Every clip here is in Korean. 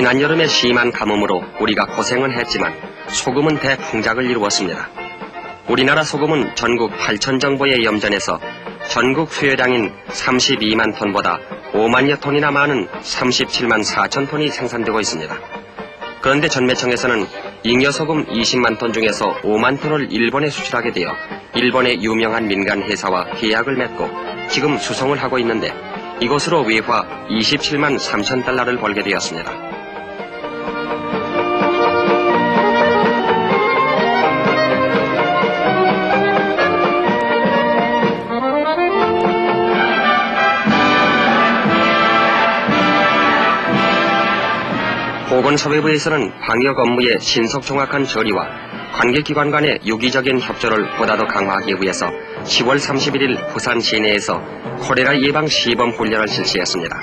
지난 여름에 심한 가뭄으로 우리가 고생은 했지만 소금은 대풍작을 이루었습니다. 우리나라 소금은 전국 8천 정보의 염전에서 전국 수요량인 32만 톤보다 5만여 톤이나 많은 37만 4천 톤이 생산되고 있습니다. 그런데 전매청에서는 잉여소금 20만 톤 중에서 5만 톤을 일본에 수출하게 되어 일본의 유명한 민간 회사와 계약을 맺고 지금 수송을 하고 있는데 이것으로 외화 27만 3천 달러를 벌게 되었습니다. 보건사회부에서는 방역 업무의 신속 정확한 처리와 관계기관 간의 유기적인 협조를 보다 더 강화하기 위해서 10월 31일 부산 시내에서 콜레라 예방 시범 훈련을 실시했습니다.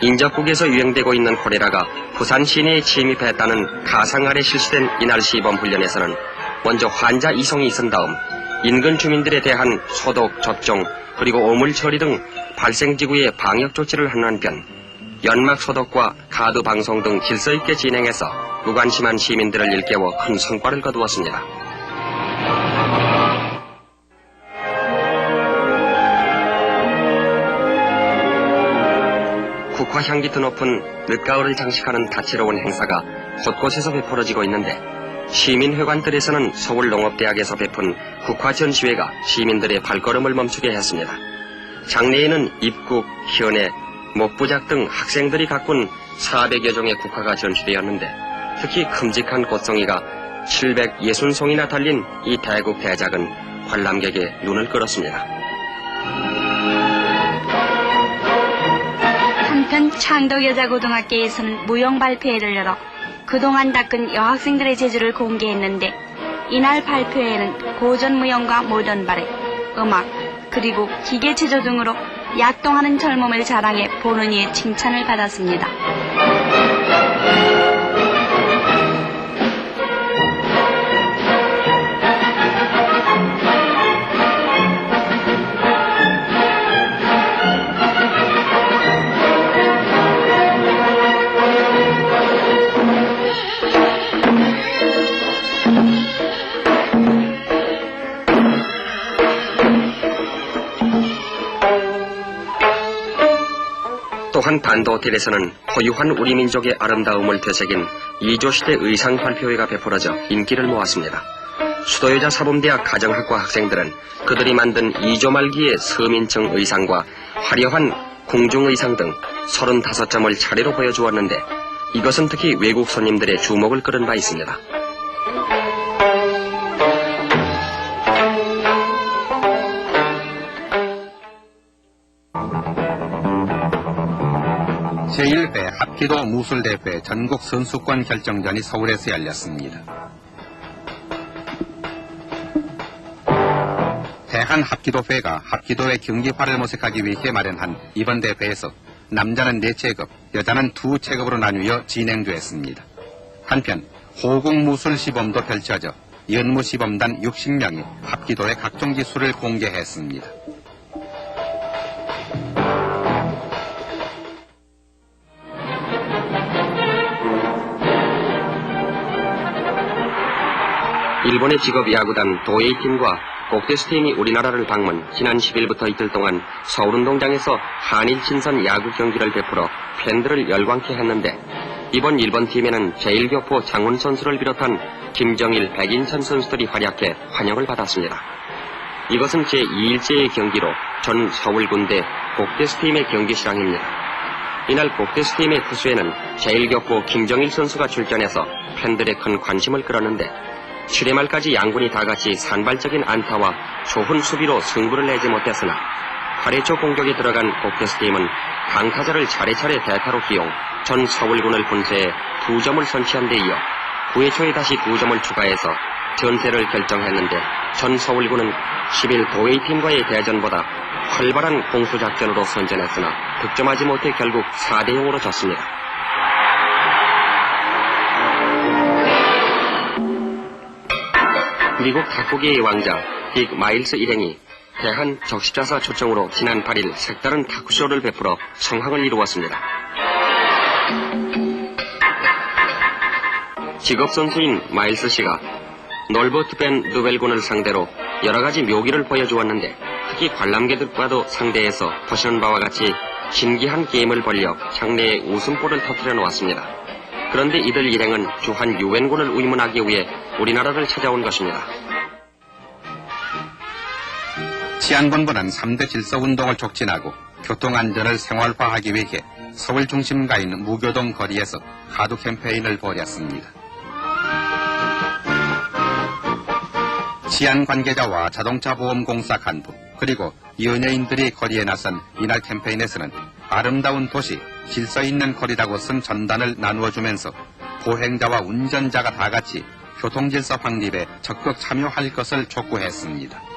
인접국에서 유행되고 있는 콜레라가 부산 시내에 침입했다는 가상 아래 실시된 이날 시범 훈련에서는 먼저 환자 이송이 있은 다음 인근 주민들에 대한 소독, 접종, 그리고 오물 처리 등 발생 지구의 방역 조치를 하는 한편 연막 소독과 카드 방송 등 질서 있게 진행해서 무관심한 시민들을 일깨워 큰 성과를 거두었습니다. 국화 향기 드높은 늦가을을 장식하는 다채로운 행사가 곳곳에서 베풀어지고 있는데 시민회관들에서는 서울농업대학에서 베푼 국화 전시회가 시민들의 발걸음을 멈추게 했습니다. 장래에는 입국, 현해, 목부작 등 학생들이 가꾼 400여 종의 국화가 전시되었는데 특히 큼직한 꽃송이가 760송이나 달린 이 대국 대작은 관람객의 눈을 끌었습니다. 한편 창덕여자고등학교에서는 무용 발표회를 열어 그동안 닦은 여학생들의 재주를 공개했는데 이날 발표회에는 고전 무용과 모던 발레, 음악, 그리고 기계 체조 등으로 약동하는 젊음을 자랑해 보는 이의 칭찬을 받았습니다. 또한 단도 호텔에서는 고유한 우리 민족의 아름다움을 되새긴 이조시대 의상 발표회가 베풀어져 인기를 모았습니다. 수도여자 사범대학 가정학과 학생들은 그들이 만든 이조 말기의 서민층 의상과 화려한 궁중의상 등 35점을 차례로 보여주었는데 이것은 특히 외국 손님들의 주목을 끌은 바 있습니다. 제1회 합기도 무술대회 전국 선수권 결정전이 서울에서 열렸습니다. 대한 합기도회가 합기도의 경기화를 모색하기 위해 마련한 이번 대회에서 남자는 4체급, 여자는 2체급으로 나뉘어 진행되었습니다. 한편 호국 무술 시범도 펼쳐져 연무 시범단 60명이 합기도의 각종 기술을 공개했습니다. 일본의 직업 야구단 도에이팀과 국대스팀이 우리나라를 방문 지난 10일부터 이틀 동안 서울운동장에서 한일 친선 야구 경기를 베풀어 팬들을 열광케 했는데 이번 일본 팀에는 제1교포 장훈 선수를 비롯한 김정일, 백인천 선수들이 활약해 환영을 받았습니다. 이것은 제2일째의 경기로 전 서울군대 국대스팀의 경기 실황입니다. 이날 국대스팀의 투수에는 제1교포 김정일 선수가 출전해서 팬들의 큰 관심을 끌었는데 7회 말까지 양군이 다같이 산발적인 안타와 좋은 수비로 승부를 내지 못했으나 8회 초 공격에 들어간 국대스팀은 강타자를 차례차례 대타로 기용 전 서울군을 분쇄해 두 점을 선취한 데 이어 9회 초에 다시 두 점을 추가해서 전세를 결정했는데 전 서울군은 10일 도웨이팀과의 대전보다 활발한 공수작전으로 선전했으나 득점하지 못해 결국 4대 0으로 졌습니다. 미국 탁구계의 왕자 딕 마일스 일행이 대한 적십자사 초청으로 지난 8일 색다른 탁구쇼를 베풀어 성황을 이루었습니다. 직업 선수인 마일스 씨가 놀버트 벤 누벨군을 상대로 여러 가지 묘기를 보여주었는데 특히 관람객들과도 상대해서 보시는 바와 같이 신기한 게임을 벌여 장래에 웃음보를 터뜨려 놓았습니다. 그런데 이들 일행은 주한 유엔군을 의문하기 위해 우리나라를 찾아온 것입니다. 치안본부는 3대 질서운동을 촉진하고 교통안전을 생활화하기 위해 서울 중심가인 무교동 거리에서 가두 캠페인을 벌였습니다. 치안 관계자와 자동차 보험공사 간부 그리고 연예인들이 거리에 나선 이날 캠페인에서는 아름다운 도시 질서 있는 거리라고 쓴 전단을 나누어 주면서 보행자와 운전자가 다 같이 교통질서 확립에 적극 참여할 것을 촉구했습니다.